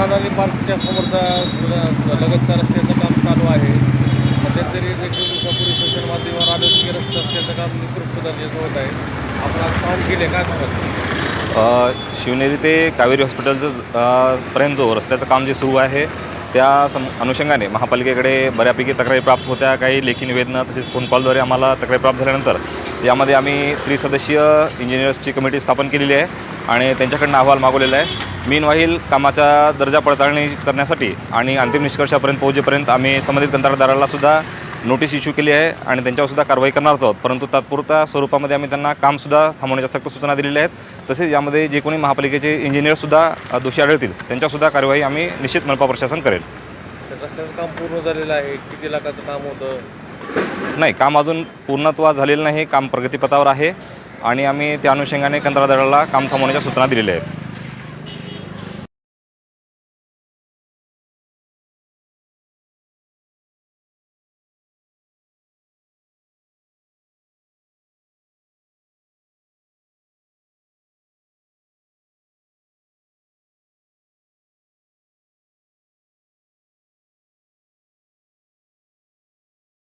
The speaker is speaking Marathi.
ऑफिसच्या समोरचा लगतचा रस्त्याचं काम चालू आहे. मध्यंतरी देखील दिवसापूर्वी सोशल माध्यमावर आलं की रस्त्याचं काम निकृष्ट दर्जाचं होत आहे. आपण आज पाहून गेले काय सांगाल? शिवनेरी ते कावेरी हॉस्पिटलचं पर्यंत जो रस्त्याचं काम जे सुरू आहे त्या सम अनुषंगाने महापालिकेकडे बऱ्यापैकी तक्रारी प्राप्त होत्या काही लेखी निवेदनं तसेच फोन कॉलद्वारे आम्हाला तक्रारी प्राप्त झाल्यानंतर यामध्ये आम्ही त्रिसदस्यीय इंजिनियर्सची कमिटी स्थापन केलेली आहे आणि त्यांच्याकडनं अहवाल मागवलेला आहे. मीन वाहील कामाचा दर्जा पडताळणी करण्यासाठी आणि अंतिम निष्कर्षापर्यंत पोहोचेपर्यंत आम्ही संबंधित कंत्राटदाराला सुद्धा नोटीस इश्यू केली आहे आणि त्यांच्यावर सुद्धा कारवाई करणार आहोत. परंतु तात्पुरत्या स्वरूपामध्ये आम्ही त्यांना कामसुद्धा थांबवण्याच्या सक्त सूचना दिलेल्या आहेत. तसेच यामध्ये जे कोणी महापालिकेचे इंजिनियरसुद्धा दोषी आढळतील त्यांच्यासुद्धा कार्यवाही आम्ही निश्चित मनपा प्रशासन करेल. रस्त्याचं काम पूर्ण झालेलं आहे. किती लाखाचं काम होतं? नाही काम अजून पूर्णत्वा झालेलं नाही. काम प्रगतीपथावर आहे. आणि आम्ही त्या अनुषंगाने कंत्राटदाराला काम थांबवण्याच्या सूचना दिलेल्या आहेत.